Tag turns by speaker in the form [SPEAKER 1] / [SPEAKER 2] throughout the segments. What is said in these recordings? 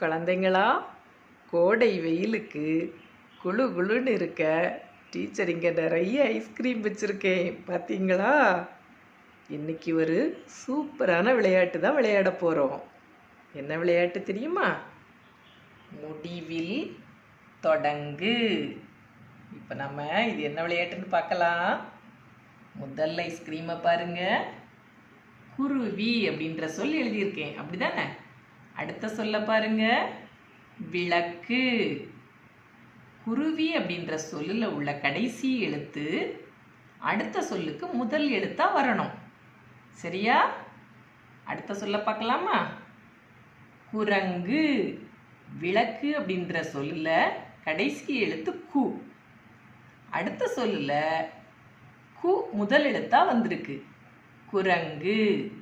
[SPEAKER 1] குழந்தைங்களா? கோடை வெயிலுக்கு குளு குளுன்னு இருக்க. டீச்சர் இங்கே நிறைய ஐஸ்கிரீம் வச்சுருக்கேன். பார்த்தீங்களா இன்னைக்கு ஒரு சூப்பரான விளையாட்டு தான் விளையாட போகிறோம் என்ன விளையாட்டு தெரியுமா? முடிவில் தொடங்கு. இப்போ நம்ம இது என்ன விளையாட்டுன்னு பார்க்கலாம். முதல் ஐஸ்கிரீமை பாருங்கள் குருவி அப்படின்ற சொல் எழுதியிருக்கேன். அப்படிதானே? அடுத்த சொல்ல பாருங்க. விளக்கு. குருவி அப்படின்ற சொல்லில் உள்ள கடைசி எழுத்து அடுத்த சொல்லுக்கு முதல் எழுத்தா வரணும். சரியா? அடுத்த சொல்ல பார்க்கலாமா? குரங்கு. விளக்கு அப்படின்ற சொல்லில் கடைசி எழுத்து கு. அடுத்த சொல்லில் கு முதல் எழுத்தா வந்திருக்கு. குரங்கு.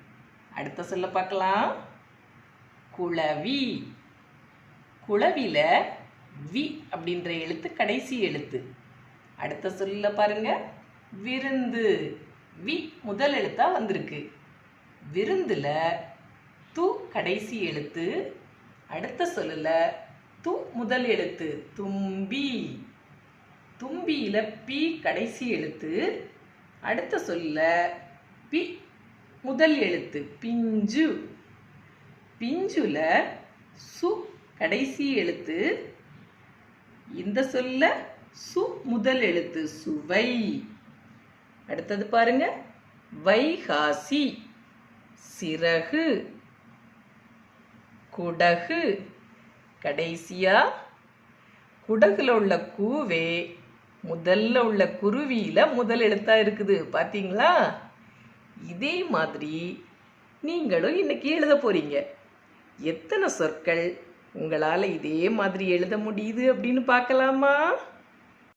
[SPEAKER 1] அடுத்த சொல்ல பார்க்கலாம். குளவி குளவில வி அப்படின்ற எழுத்து கடைசி எழுத்து. அடுத்த சொல்ல பாருங்க. விருந்து. வி முதல் எழுத்தா வந்திருக்கு. விருந்துல து கடைசி எழுத்து. அடுத்த சொல்லல து முதல் எழுத்து. தும்பி. தும்பியில பி கடைசி எழுத்து. அடுத்த சொல்ல பி முதல் எழுத்து. பிஞ்சு. பிஞ்சுல சு கடைசி எழுத்து இந்த சொல்ல சு முதல் எழுத்து சுவை. அடுத்தது பாருங்க. வைகாசி சிறகு குடகு. கடைசியா குடகுல உள்ள கூவே முதல்ல உள்ள குருவியில முதல் எழுத்தா இருக்குது பாத்தீங்களா? இதே மாதிரி நீங்களும் இன்னைக்கு எழுத போறீங்க. எத்தனை சொற்கள் உங்களால் இதே மாதிரி எழுத முடியுது அப்படின்னு பார்க்கலாமா?